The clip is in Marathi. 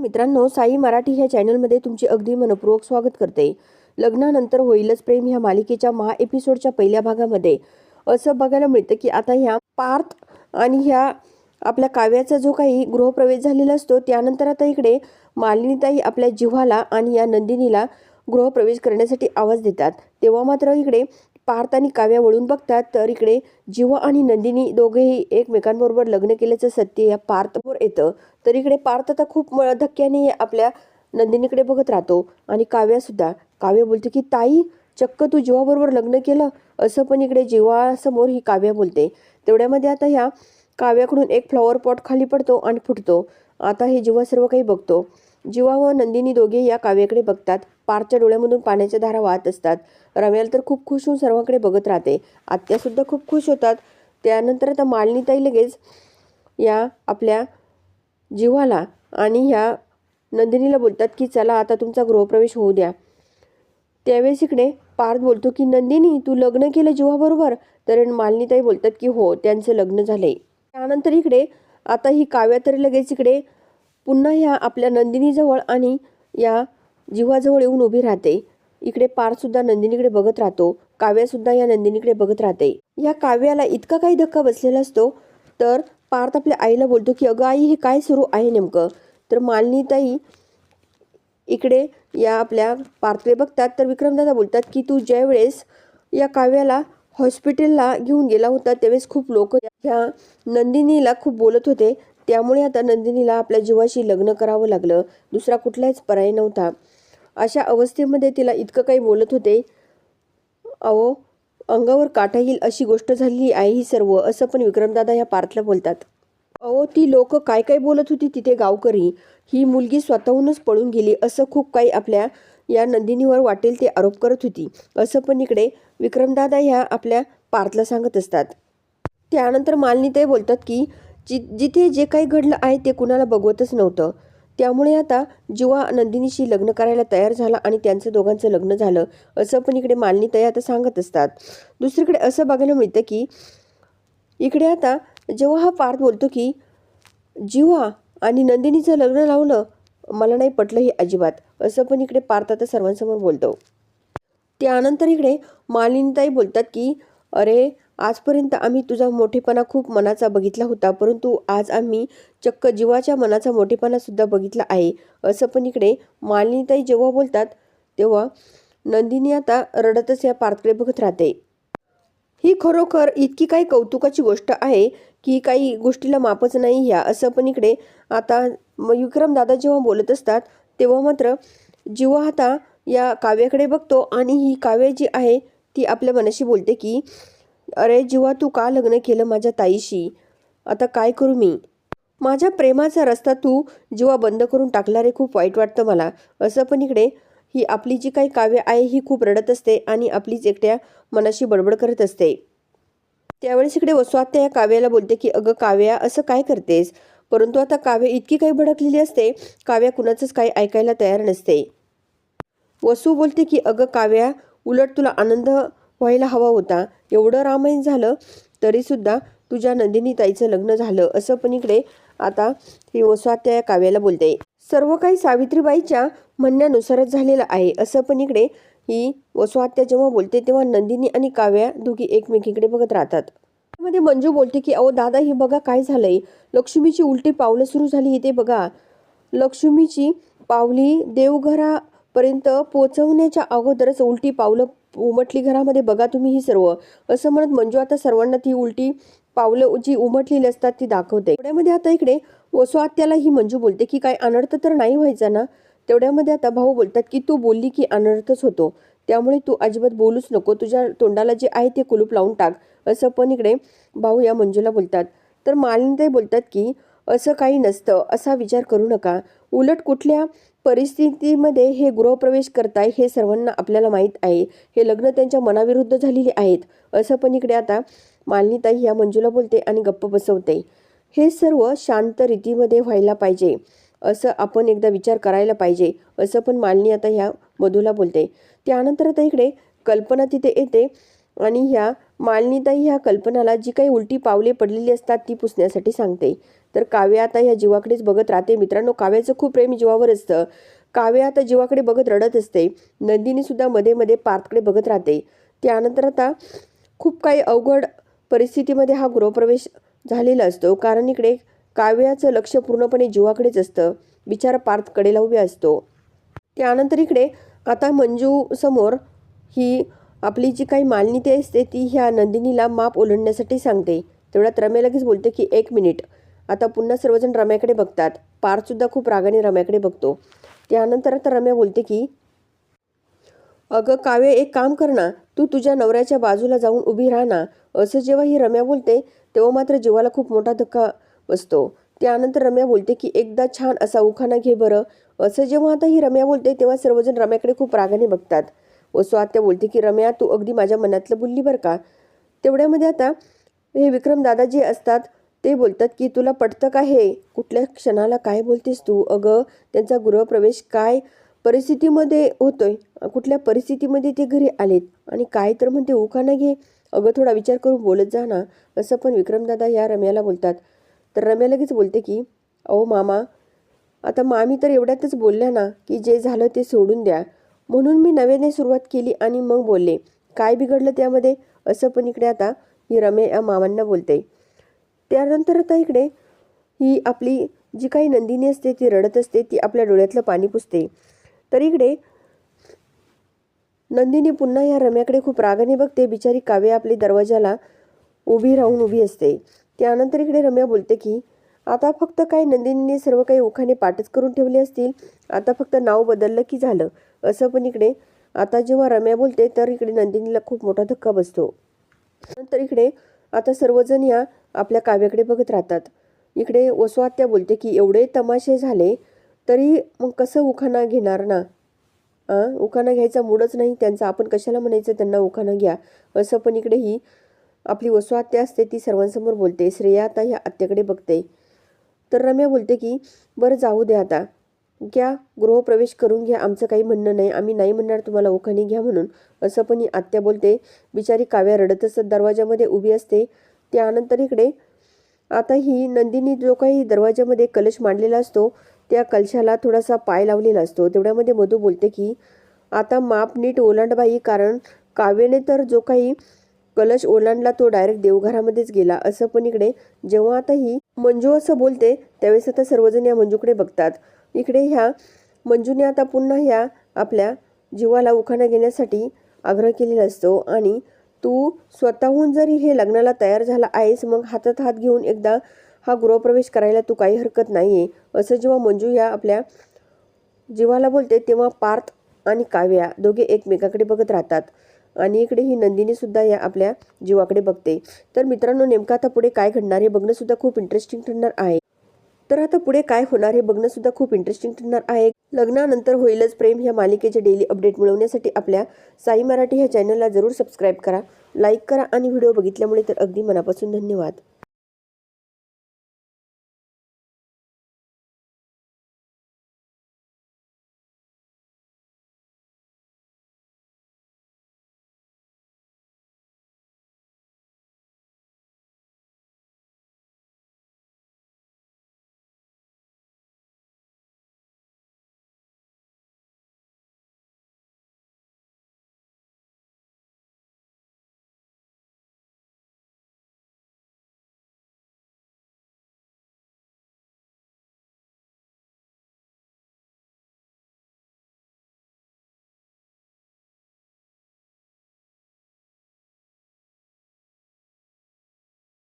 मित्रांनो साई मराठी ह्या चॅनलमध्ये तुमचे अगदी मनपूर्वक स्वागत करते. लग्नानंतर होईलच प्रेम ह्या मालिकेच्या महा एपिसोडच्या पहिल्या भागामध्ये. असं बघायला मिळतं की आता ह्या पार्थ आणि ह्या आपल्या काव्याचा जो काही गृहप्रवेश झालेला असतो त्यानंतर आता इकडे मालिनीताई आपल्या जिव्हाला आणि या नंदिनीला गृहप्रवेश करण्यासाठी आवाज देतात. तेव्हा मात्र इकडे पार्थ आणि काव्या वळून बघतात तर इकडे जिवा आणि नंदिनी दोघेही एकमेकांबरोबर लग्न केल्याचं सत्य या पार्थवर येतं. तर इकडे पार्थ आता खूप धक्क्याने आपल्या नंदिनीकडे बघत राहतो आणि काव्यासुद्धा काव्य बोलते की ताई चक्क तू जीवाबरोबर लग्न केलं असं पण इकडे जीवासमोर ही काव्या बोलते. तेवढ्यामध्ये आता ह्या काव्याकडून एक फ्लॉवर पॉट खाली पडतो आणि फुटतो. आता हे जीवा सर्व काही बघतो. जीवा व नंदिनी दोघे या काव्याकडे बघतात. पारच्या डोळ्यामधून पाण्याच्या धारा वाहत असतात. रम्याला तर खूप खुश होऊन सर्वांकडे बघत राहते. आत्यासुद्धा खूप खुश होतात. त्यानंतर आता मालिनीताई लगेच या आपल्या जीवाला आणि ह्या नंदिनीला बोलतात की चला आता तुमचा गृहप्रवेश होऊ द्या. त्यावेळेस इकडे पार्थ बोलतो की नंदिनी तू लग्न केलं जीवाबरोबर? तर मालिनीताई बोलतात की हो त्यांचं लग्न झालंय. त्यानंतर इकडे आता ही काव्या तर लगेच इकडे पुन्हा ह्या आपल्या नंदिनीजवळ आणि या जीवाजवळ येऊन उभी राहते. इकडे पारसुद्धा नंदिनीकडे बघत राहतो. काव्यासुद्धा या नंदिनीकडे बघत राहते. या काव्याला इतका काही धक्का बसलेला असतो तर पार्थ आपल्या आईला बोलतो की अगं आई हे काय सुरू आहे नेमकं? तर मालिनीताई इकडे या आपल्या पार्थकडे बघतात तर विक्रमदादा बोलतात की तू ज्यावेळेस या काव्याला हॉस्पिटलला घेऊन गेला होता त्यावेळेस खूप लोक ह्या नंदिनीला खूप बोलत होते. त्यामुळे आता नंदिनीला आपल्या जीवाशी लग्न करावं लागलं. दुसरा कुठलाच पर्याय नव्हता. अशा अवस्थेमध्ये तिला इतकं काही बोलत होते. अहो अंगावर काटा येईल अशी गोष्ट झालेली आहे ही सर्व असं पण विक्रमदादा ह्या पार्थला बोलतात. अहो ती लोक काय काय बोलत होती तिथे गावकरी? ही मुलगी स्वतःहूनच पळून गेली असं खूप काही आपल्या या नंदिनीवर वाटेल ते आरोप करत होती. असं पण इकडे विक्रमदादा ह्या आपल्या पार्थला सांगत असतात. त्यानंतर मालिनीताई बोलतात की जि जिथे जे काही घडलं आहे ते कुणाला बघवतच नव्हतं. त्यामुळे आता जीवा नंदिनीशी लग्न करायला तयार झाला आणि त्यांचं दोघांचं लग्न झालं असं पण इकडे मालिनीताई आता सांगत असतात. दुसरीकडे असं बघायला मिळतं की इकडे आता जेव्हा हा पार्थ बोलतो की जीवा आणि नंदिनीचं लग्न लावलं मला नाही पटलं हे अजिबात असं पण इकडे पार्थ आता सर्वांसमोर बोलतो. त्यानंतर इकडे मालिनीताई बोलतात की अरे आजपर्यंत आम्ही तुझा मोठेपणा खूप मनाचा बघितला होता परंतु आज आम्ही चक्क जीवाच्या मनाचा मोठेपणा सुद्धा बघितला आहे. असं पण इकडे मालिनीताई जेव्हा बोलतात तेव्हा नंदिनी आता रडतच या पार्थकडे बघत राहते. ही खरोखर इतकी काही कौतुकाची गोष्ट आहे की काही गोष्टीला मापच नाही ह्या असं पण इकडे आता म- विक्रम दादा जेव्हा बोलत असतात तेव्हा मात्र जीवा आता या काव्याकडे बघतो आणि ही काव्य जी आहे ती आपल्या मनाशी बोलते की अरे जीवा तू का लग्न केलं माझ्या ताईशी? आता काय करू मी? माझ्या प्रेमाचा रस्ता तू जीवा बंद करून टाकला रे खूप वाईट वाटतं मला. असं पण इकडे ही आपली जी काही काव्य आहे ही खूप रडत असते आणि आपलीच एकट्या मनाशी बडबड करत असते. त्यावेळेस इकडे वसुआत्या या काव्याला बोलते की अगं काव्या असं काय करतेस? परंतु आता काव्य इतकी काही भडकलेली असते काव्या कुणाचंच काही ऐकायला तयार नसते. वसू बोलते की अगं काव्या उलट तुला आनंद व्हायला हवा होता. एवढं रामायण झालं तरीसुद्धा तुझ्या नंदिनी ताईचं लग्न झालं. असं पण इकडे आता ही वसुआत्या या काव्याला बोलते. सर्व काही सावित्रीबाईच्या म्हणण्यानुसारच झालेलं आहे. असं पण इकडे ही वसुआत्या जेव्हा बोलते तेव्हा नंदिनी आणि काव्या दोघी एकमेकीकडे बघत राहतात. मध्ये मंजू बोलते की अहो दादा हे बघा काय झालंय. लक्ष्मीची उलटी पावलं सुरू झाली ते बघा. लक्ष्मीची पावली देवघरापर्यंत पोचवण्याच्या अगोदरच उलटी पावलं उमटली घरामध्ये बघा तुम्ही ही सर्व. असं म्हणत मंजू आता सर्वांना ती उलटी पावलं जी उमटलेली असतात ती दाखवते. तेवढ्यामध्ये आता इकडे वसुआत्याला ही मंजू बोलते की काय अनर्थ तर नाही व्हायचा ना? तेवढ्यामध्ये आता भाऊ बोलतात की तू बोलली की अनर्थच होतो. त्यामुळे तू अजिबात बोलूच नको. तुझ्या तोंडाला जे आहे ते कुलूप लावून टाक. असं पण इकडे भाऊ या मंजूला बोलतात. तर मालिनीताई बोलतात की असं काही नसतं. असा विचार करू नका. उलट कुठल्या परिस्थितीमध्ये हे गृहप्रवेश करताय हे सर्वांना आपल्याला माहीत आहे. हे लग्न त्यांच्या मनाविरुद्ध झालेले आहेत. असं पण इकडे आता मालिनीताई या मंजूला बोलते आणि गप्प बसवते. हे सर्व शांत रीतीमध्ये व्हायला पाहिजे. असं आपण एकदा विचार करायला पाहिजे. असं पण मालिनी आता ह्या मधूला बोलते. त्यानंतर आता इकडे कल्पना तिथे येते. आणि ह्या मालनीताई ह्या कल्पनाला जी काही उलटी पावले पडलेली असतात ती पुसण्यासाठी सांगते. तर काव्या आता ह्या जीवाकडेच बघत राहते. मित्रांनो काव्याचं खूप प्रेम जीवावर असतं. काव्या आता जीवाकडे बघत रडत असते. नंदिनी सुद्धा मध्ये मध्ये पार्थकडे बघत राहते. त्यानंतर आता खूप काही अवघड परिस्थितीमध्ये हा गृहप्रवेश झालेला असतो. कारण इकडे काव्याचं लक्ष पूर्णपणे जीवाकडेच असतं. बिचारा पार्थकडेला उभे असतो. त्यानंतर इकडे आता मंजू समोर ही आपली जी काही मालनीती असते ती ह्या नंदिनीला माप ओलंडण्यासाठी सांगते. तेवढ्यात रम्या लगेच बोलते की एक मिनिट. आता पुन्हा सर्वजण रम्याकडे बघतात. पार्थसुद्धा खूप रागाने रम्याकडे बघतो. त्यानंतर आता रम्या बोलते की अगं काव्य एक काम कर ना. तू तुझ्या नवऱ्याच्या बाजूला जाऊन उभी राहा ना. असं जेव्हा ही रम्या बोलते तेव्हा मात्र जीवाला खूप मोठा धक्का बसतो. त्यानंतर रम्या बोलते की एकदा छान असा उखाणा घे बरं. असं जेव्हा आता ही रम्या बोलते तेव्हा सर्वजण रम्याकडे खूप रागाने बघतात. व स्वात्या बोलते की रम्या तू अगदी माझ्या मनातलं बोलली बरं का? तेवढ्यामध्ये आता हे विक्रम दादा जे असतात. ते बोलतात की तुला पटतं का हे? कुठल्या क्षणाला काय बोलतेस तू? अगं त्यांचा गृहप्रवेश काय परिस्थितीमध्ये होतोय? कुठल्या परिस्थितीमध्ये ते घरी आलेत? आणि काय तर म्हणते उखाना घे. अगं थोडा विचार करून बोलत जा ना. असं पण विक्रमदादा या रम्याला बोलतात. तर रम्या लगेच बोलते की अहो मामा आता मामी तर एवढ्यातच बोलल्या ना की जे झालं ते सोडून द्या. म्हणून मी नव्याने सुरुवात केली आणि मग बोलले काय बिघडलं त्यामध्ये असं पण इकडे आता ही रमे या मामांना बोलते. त्यानंतर आता इकडे ही आपली जी काही नंदिनी असते ती रडत असते ती आपल्या डोळ्यातलं पाणी पुसते. तर इकडे नंदिनी पुन्हा या रम्याकडे खूप रागाने बघते बिचारी काव्य आपली दरवाजाला उभी राहून उभी असते. त्यानंतर इकडे रम्या बोलते की आता फक्त काय नंदिनीने सर्व काही उखाने पाठच करून ठेवले असतील? आता फक्त नाव बदललं की झालं? असं पण इकडे. आता जेव्हा रम्या बोलते तर इकडे नंदिनीला खूप मोठा धक्का बसतो. नंतर इकडे आता सर्वजण या आपल्या काव्याकडे बघत राहतात. इकडे वसुआत्या बोलते की एवढे तमाशे झाले तरी मग कसं उखाणा घेणार ना? आ? उखाणा घ्यायचा मूडच नाही त्यांचा. आपण कशाला म्हणायचं त्यांना उखाणा घ्या. असं पण इकडे ही आपली वसुआत्या असते ती सर्वांसमोर बोलते श्रेया आता ह्या आत्याकडे बघते. तर रम्या बोलते की बरं जाऊ दे आता. घ्या गृहप्रवेश करून घ्या आमचं काही म्हणणं नाही आम्ही नाही म्हणणार तुम्हाला ओखाणी घ्या म्हणून. असं पण आत्या बोलते. बिचारी काव्या रडतच दरवाजामध्ये उभी असते. त्यानंतर इकडे आता ही नंदिनी जो काही दरवाजामध्ये कलश मांडलेला असतो त्या कलशाला थोडासा पाय लावलेला असतो. तेवढ्यामध्ये मधू बोलते की आता माप नीट ओलांडबाई कारण काव्याने तर जो काही कलश ओलांडला तो डायरेक्ट देवघरामध्येच गेला. असं पण इकडे जेव्हा आता ही मंजू असं बोलते त्यावेळेस आता सर्वजण या मंजूकडे बघतात. इकडे ह्या मंजूने आता पुन्हा ह्या आपल्या जीवाला उखाणा घेण्यासाठी आग्रह केलेला असतो आणि तू स्वतःहून जरी हे लग्नाला तयार झाला आहेस मग हातात हात घेऊन एकदा हा गृहप्रवेश करायला तू काही हरकत नाही आहे असं जेव्हा मंजू या आपल्या जीवाला बोलते तेव्हा पार्थ आणि काव्या दोघे एकमेकाकडे बघत राहतात. आणि इकडे ही नंदिनी सुद्धा या आपल्या जीवाकडे बघते. तर मित्रांनो नेमकं आता पुढे काय घडणार हे बघणं सुद्धा खूप इंटरेस्टिंग ठरणार आहे. तर आता पुढे काय होणार हे बघणं सुद्धा खूप इंटरेस्टिंग ठरणार आहे. लग्नानंतर होईलच प्रेम ह्या मालिकेचे डेली अपडेट मिळवण्यासाठी आपल्या साई मराठी ह्या चॅनलला जरूर सबस्क्राईब करा लाईक करा आणि व्हिडिओ बघितल्यामुळे तर अगदी मनापासून धन्यवाद.